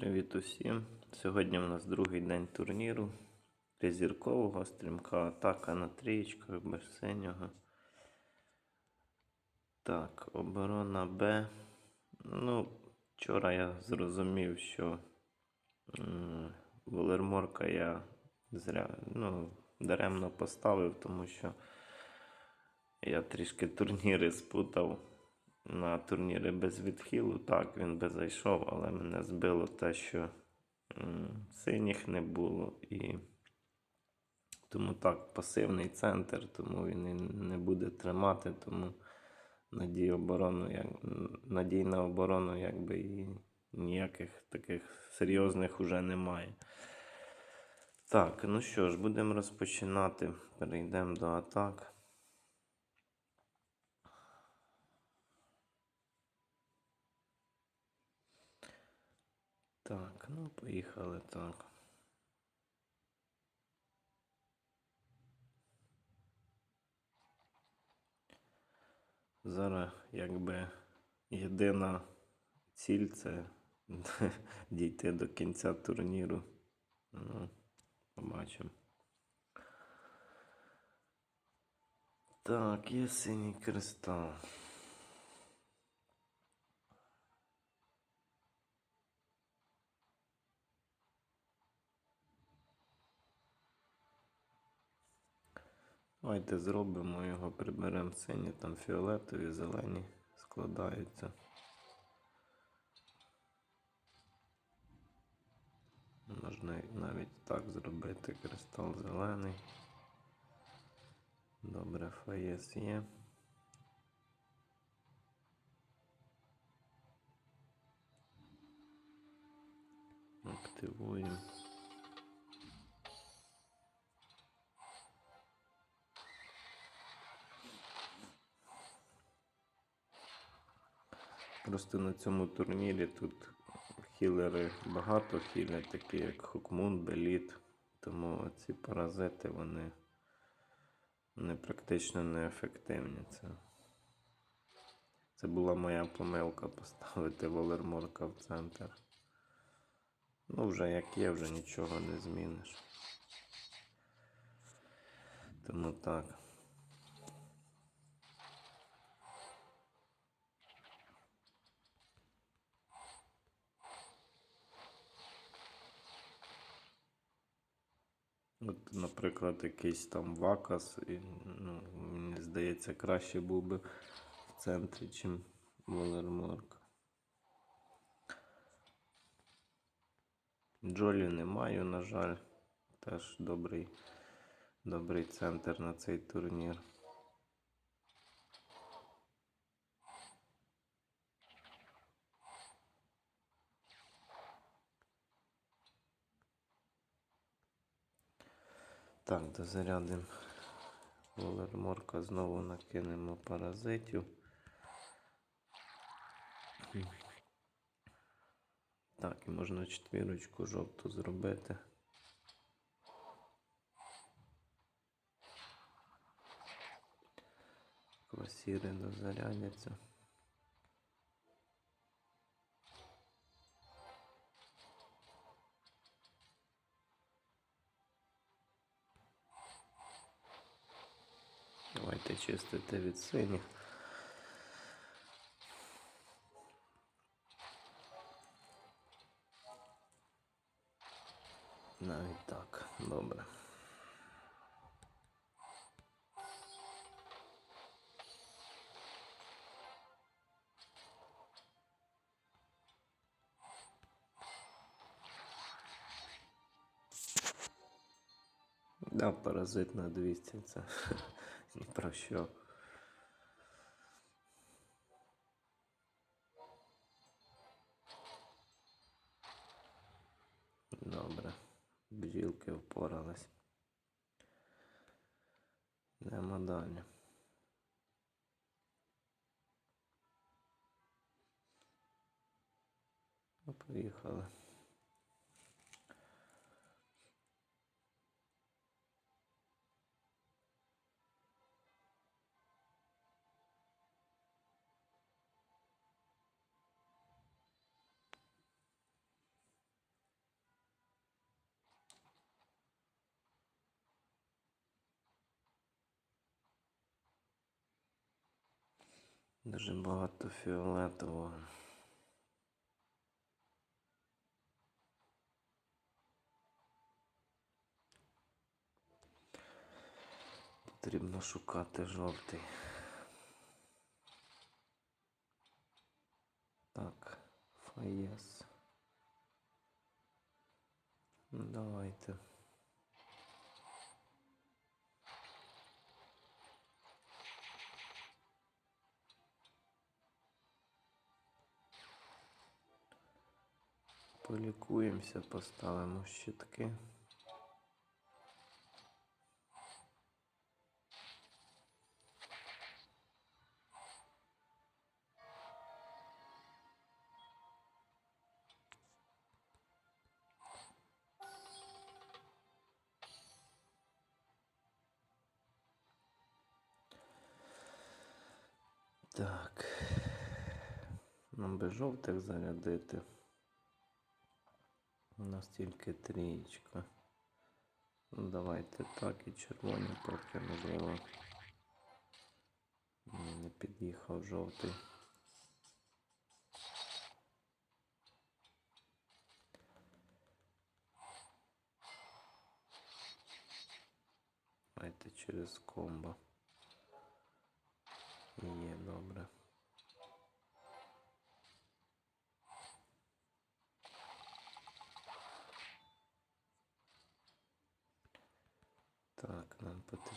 Привіт усім! Сьогодні у нас другий день турніру. Тризіркового стрімка атака на трієчках без синього. Так, оборона Б. Ну, вчора я зрозумів, що Волерморка я зря, ну, даремно поставив, тому що я трішки турніри спутав на турніри без відхилу. Так, він би зайшов, але мене збило те, що синіх не було. І тому так, пасивний центр, тому він і не буде тримати, тому надій, оборону, як, надій на оборону якби і ніяких таких серйозних уже немає. Так, ну що ж, будемо розпочинати. Перейдемо до атак. Так, ну поїхали так. Зараз якби єдина ціль це дійти до кінця турніру. Ну, побачимо. Так, є синій кристал. Давайте зробимо його, приберемо сині, там фіолетові, зелені складаються. Можна навіть так зробити. Кристал зелений. Добре, фаєс є. Активуємо. Просто на цьому турнірі тут хілери багато хілять, такі як Хокмун, Беліт. Тому ці паразити вони, вони практично неефективні. Це, це була моя помилка поставити Волерморка в центр. Ну, вже як є, вже нічого не зміниш. Тому так. От, наприклад, якийсь там вакас, і, ну, мені здається, краще був би в центрі, чим Волерморк. Джолі не маю, на жаль. Теж добрий, добрий центр на цей турнір. Так, дозарядимо Волерморка, знову накинемо паразитів. Так, і можна четвірочку жовту зробити. Квасіри дозарядяться. Давайте чистити від синіх. Навіть так, добре. Да, паразит на 200 це про що. Добре, бджілки впорались. Йдемо далі. Ну, поїхали. Дуже багато фіолетового. Потрібно шукати жовтий. Так, фаєс. Ну, давайте. Полікуємося, поставимо щитки. Так. Нам би жовтих зарядити. У нас тільки трієчка. Ну, давайте так і червоні поки можливо. Ні, Не під'їхав жовтий. Давайте через комбо. Є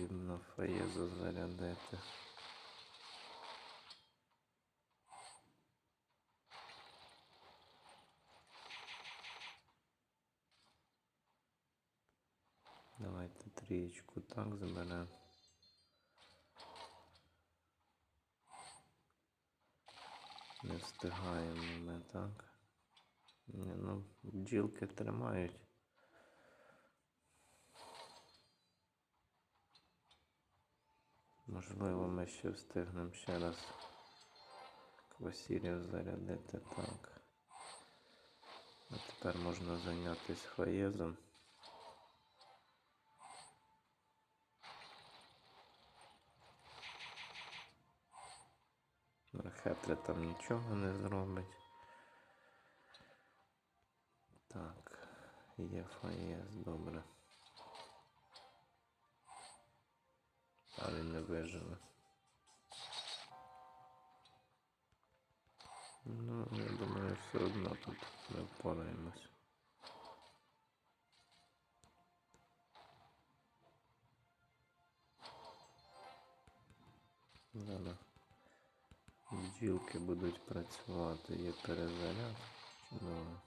потрібно фаєзу зарядити. Давайте трієчку так заберемо. Не встигаємо ми так. Ні, ну, бджілки тримають. Можливо, ми ще встигнемо ще раз квасірів зарядити так. А тепер можна зайнятися фаєзом. Хетри там нічого не зробить. Так, є фаєз, добре. А він не виживе. Ну, я думаю, все одно тут ми впораємось. Зараз бджілки будуть працювати, є перезаряд. Чудово.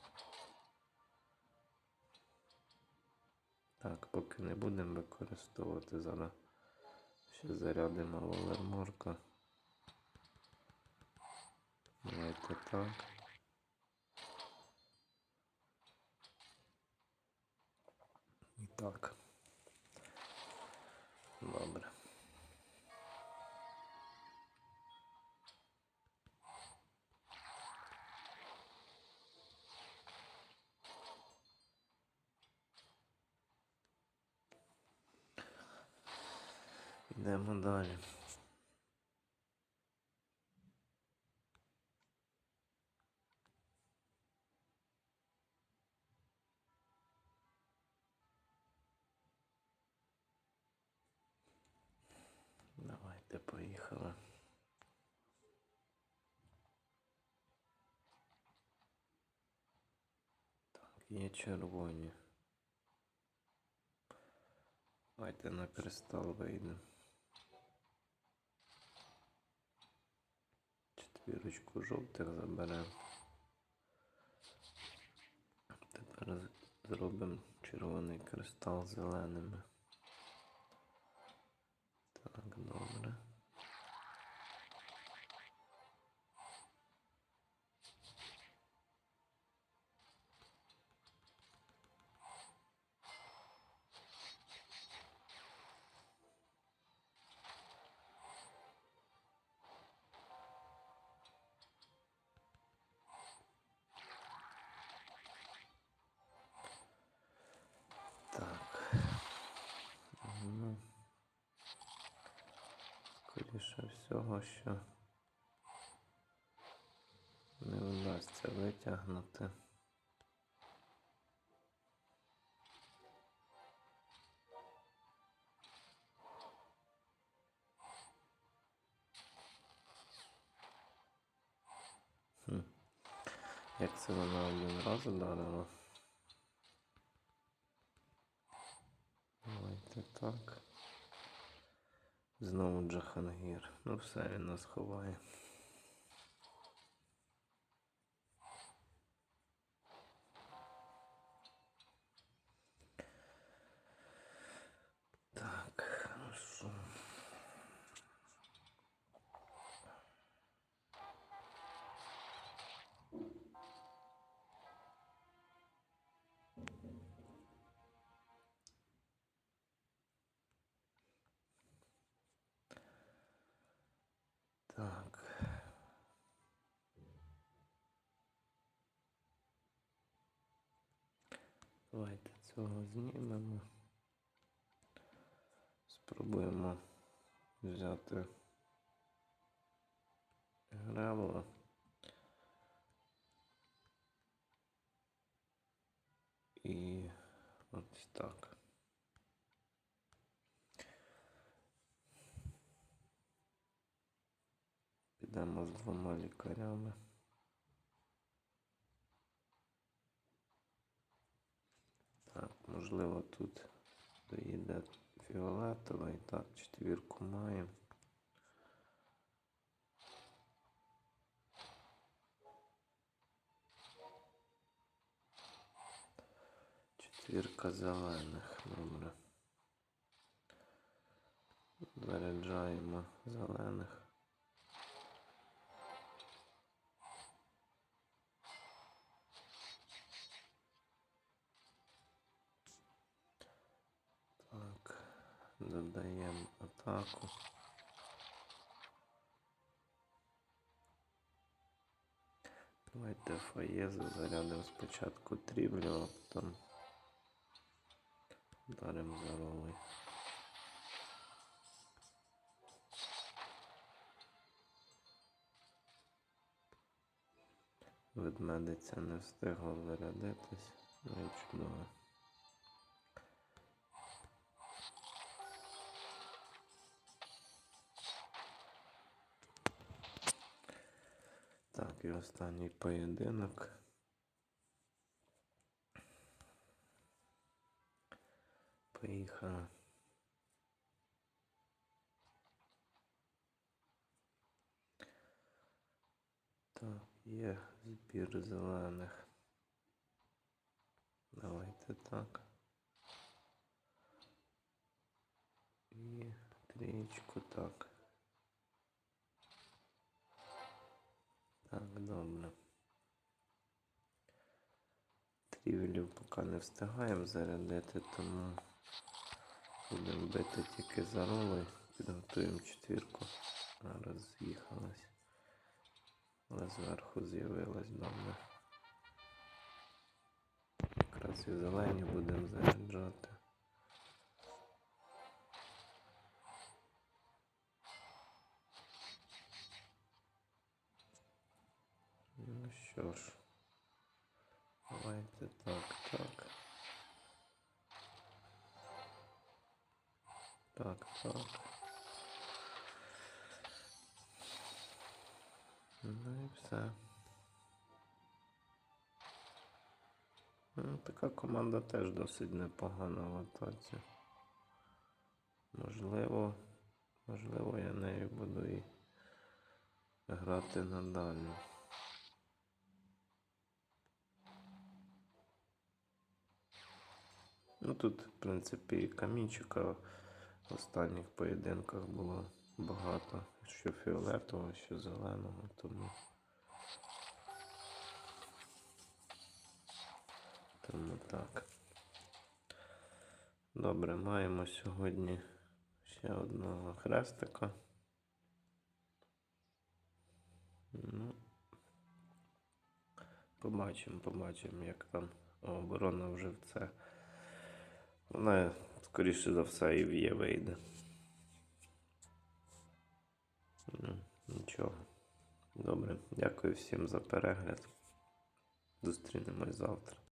Так, поки не будемо використовувати зараз. Ще зарядимо волерморка. Давайте так. І так. Добре. Йдемо далі. Давайте поїхали. Так, є червоні. Давайте на кристал вийдемо. Четвірочку жовтих заберемо. Тепер зробимо червоний кристал зеленими. Так, добре. Всього, що вдасться витягнути. Хм. Як це вона один раз ударила? Давайте так. Знову Джахангір. Ну все, він нас ховає. Давайте цього знімемо. Спробуємо взяти гребла. І ось так. Підемо з двома лікарями. Так, можливо, тут доїде фіолетовий. Так, четвірку маємо. Четвірка зелених. Добре. Заряджаємо зелених. Атаку. Давайте фаєзу зарядимо спочатку трівлю, а потім даримо здоровий. Ведмедиця не встигла зарядитись, ну і чудово. Так, і останній поєдинок. Поїхали. Так, є збір зелених. Давайте так. І трієчку так. Так, добре. Трівелів поки не встигаємо зарядити, тому будемо бити тільки за роли. Підготуємо четвірку. Зараз з'їхалась. Але зверху з'явилась добре. Якраз і зелені будемо заряджати. Що ж, давайте так, так. Так, так. Ну і все. Ну, така команда теж досить непогана в атаці. Можливо, можливо, я нею буду і грати надалі. Ну тут, в принципі, камінчика в останніх поєдинках було багато. Що фіолетового, що зеленого, тому. Тому так. Добре, маємо сьогодні ще одного хрестика. Ну, побачимо, побачимо, як там оборона вже в це. Вона, скоріше за все, і в є вийде. Ну, нічого. Добре, дякую всім за перегляд. Зустрінемось завтра.